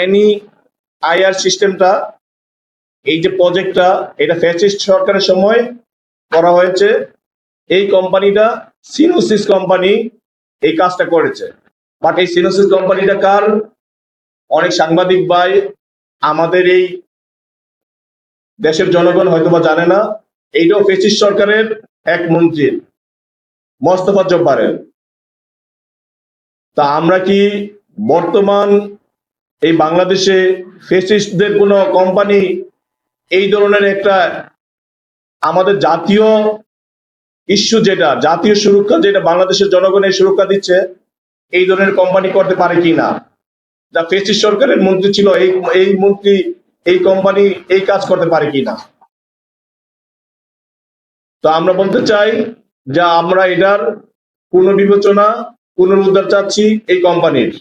Any IR সিস্টেমটা এই যে প্রজেক্টটা এটা ফ্যাসিস্ট সরকারের সময় করা হয়েছে, এই কোম্পানিটা সিনোসিস কোম্পানি এই কাজটা করেছে। বাট এই সিনোসিস কোম্পানিটা কার? অনেক সাংবাদিক ভাই, আমাদের এই দেশের জনগণ হয়তোবা জানে না, এইটাও ফেসিস সরকারের এক মন্ত্রীর মোস্তফা জব্বারের। তা আমরা কি বর্তমান এই বাংলাদেশে ফেসিস্টদের কোনো কোম্পানি এই ধরনের একটা আমাদের জাতীয় ইস্যু যেটা, জাতীয় সুরক্ষা যেটা বাংলাদেশের জনগণের সুরক্ষা দিচ্ছে, এই ধরনের কোম্পানি করতে পারে কি না? যা ফেসিস সরকারের মন্ত্রী ছিল, এই এই মন্ত্রী, এই কোম্পানি এই কাজ করতে পারে কি না? তো আমরা বলতে চাই যে আমরা এটার পুনর্বিবেচনা, পুনরুদ্ধার চাচ্ছি এই কোম্পানির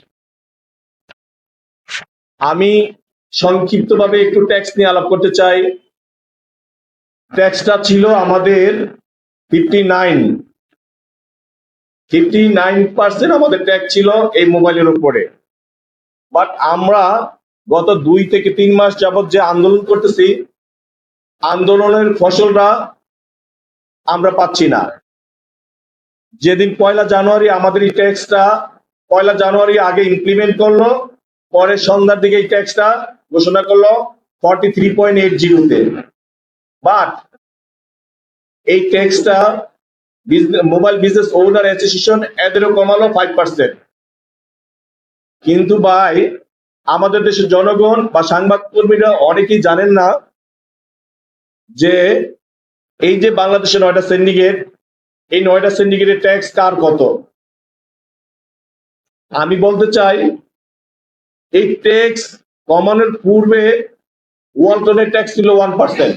আমি সংক্ষিপ্তভাবে একটু ট্যাক্স নিয়ে আলাপ করতে চাই। ট্যাক্সটা ছিল আমাদের fifty nine fifty nine percent আমাদের ট্যাক্স ছিল এই মোবাইলের উপরে। বাট আমরা গত দুই থেকে তিন মাস যাবৎ যে আন্দোলন করতেছি, আন্দোলনের ফসলটা আমরা পাচ্ছি না। যেদিন পয়লা জানুয়ারি আমাদের এই ট্যাক্সটা পয়লা জানুয়ারি আগে ইমপ্লিমেন্ট করল পরে সন্ধ্যার দিকে এই ট্যাক্সটা ঘোষণা করল ফর্টি থ্রি পয়েন্ট এইট জিরোতে বাট এই ট্যাক্সটা মোবাইল বিজনেস ওনার অ্যাসোসিয়েশন এদেরও কমালো ফাইভ পার্সেন্ট কিন্তু ভাই, আমাদের দেশের জনগণ বা সাংবাদিক কর্মীরা অনেকেই জানেন না যে এই যে বাংলাদেশের নয়টা সিন্ডিকেট এই নয়টা সিন্ডিকেটের ট্যাক্স কার কত? আমি বলতে চাই এই ট্যাক্স কমানোর পূর্বে ওয়ালটনের ট্যাক্স ছিল ওয়ান পার্সেন্ট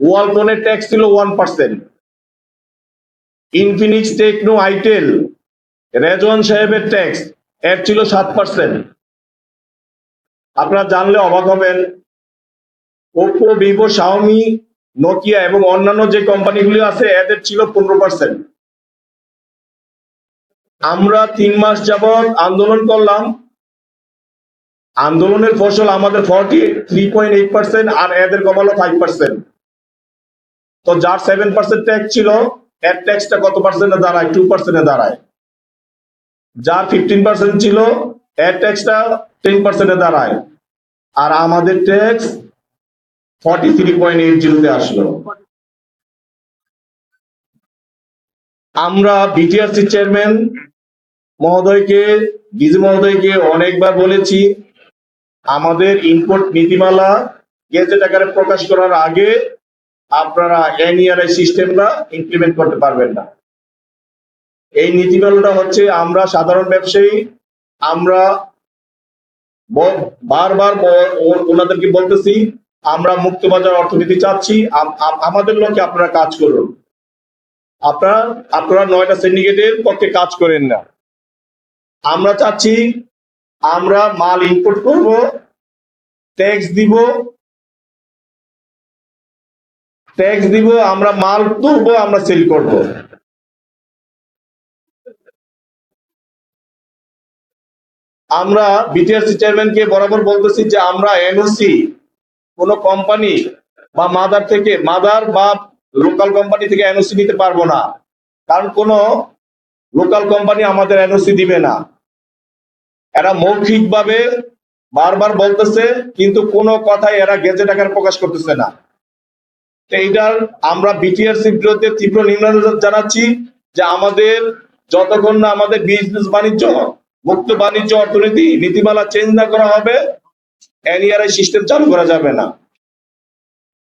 ওয়ালটনের ট্যাক্স ছিল one percent Infinix Tecno itel Rezwan সাহেবের ট্যাক্স এর ছিল সাত পার্সেন্ট আপনারা জানলে অবাক হবেন ওপো ভিভো শাওমি নোকিয়া এবং অন্যান্য যে কোম্পানিগুলি আছে, এদের ছিল পনেরো পার্সেন্ট আমরা তিন মাস যাবৎ আন্দোলন করলাম আন্দোলনের ফসল আমাদের forty three point eight percent আর এদের কমালো ফাইভ পার্সেন্ট তো যার সেভেন পার্সেন্ট ট্যাক্স ছিল, এর ট্যাক্সটা কত পার্সেন্টে দাঁড়ায়? টু পার্সেন্টে দাঁড়ায়। যার ফিফটিন পার্সেন্ট ছিল, এর ট্যাক্সটা টেন পার্সেন্টে দাঁড়ায়। আর আমাদের tax forty three point eight জিরোতে আসলো। আমরা বিটিআরসি চেয়ারম্যান মহোদয়কে ডিজি মহোদয়কে অনেকবার বলেছি আমাদের ইনপুট নীতিমালা গেজেট আকারে প্রকাশ করার আগে আপনারা এনইআরআই সিস্টেমটা ইমপ্লিমেন্ট করতে পারবেন না। এই নীতিমালাটা হচ্ছে আমরা সাধারণ ব্যবসায়ী, আমরা বারবার ওনাদেরকে বলতেছি, আমরা মুক্তবাজার অর্থনীতি চাচ্ছি, আম- আম- আমাদের লক্ষ্যে আপনারা কাজ করুন। আপনারা আপনারা নয়টা সিন্ডিকেটের পক্ষে কাজ করেন না। আমরা চাচ্ছি আমরা মাল ইম্পোর্ট করব ট্যাক্স দিব ট্যাক্স দিব, আমরা মাল তুলবো, আমরা সেল করব। আমরা বিটিআরসি চেয়ারম্যানকে বরাবর বলতেছি যে আমরা এনওসি কোন কোম্পানি বা মাদার থেকে মাদার বা লোকাল কোম্পানি থেকে এনওসি নিতে পারব না। কারণ কোন লোকাল কোম্পানি আমাদের এনওসি দিবে না। এরা মৌখিক ভাবে বারবার বলতেছে, কিন্তু কোনো কথাই এরা গেজেট আকার প্রকাশ করতেছে না। এইটার আমরা বিটিআরসি বিরুদ্ধে তীব্র নিম্ন জানাচ্ছি যে আমাদের যতক্ষণ না আমাদের বিজনেস বাণিজ্য, মুক্ত বাণিজ্য অর্থনীতি, নীতিমালা চেঞ্জ না করা হবে এনইআরআই সিস্টেম চালু করা যাবে না।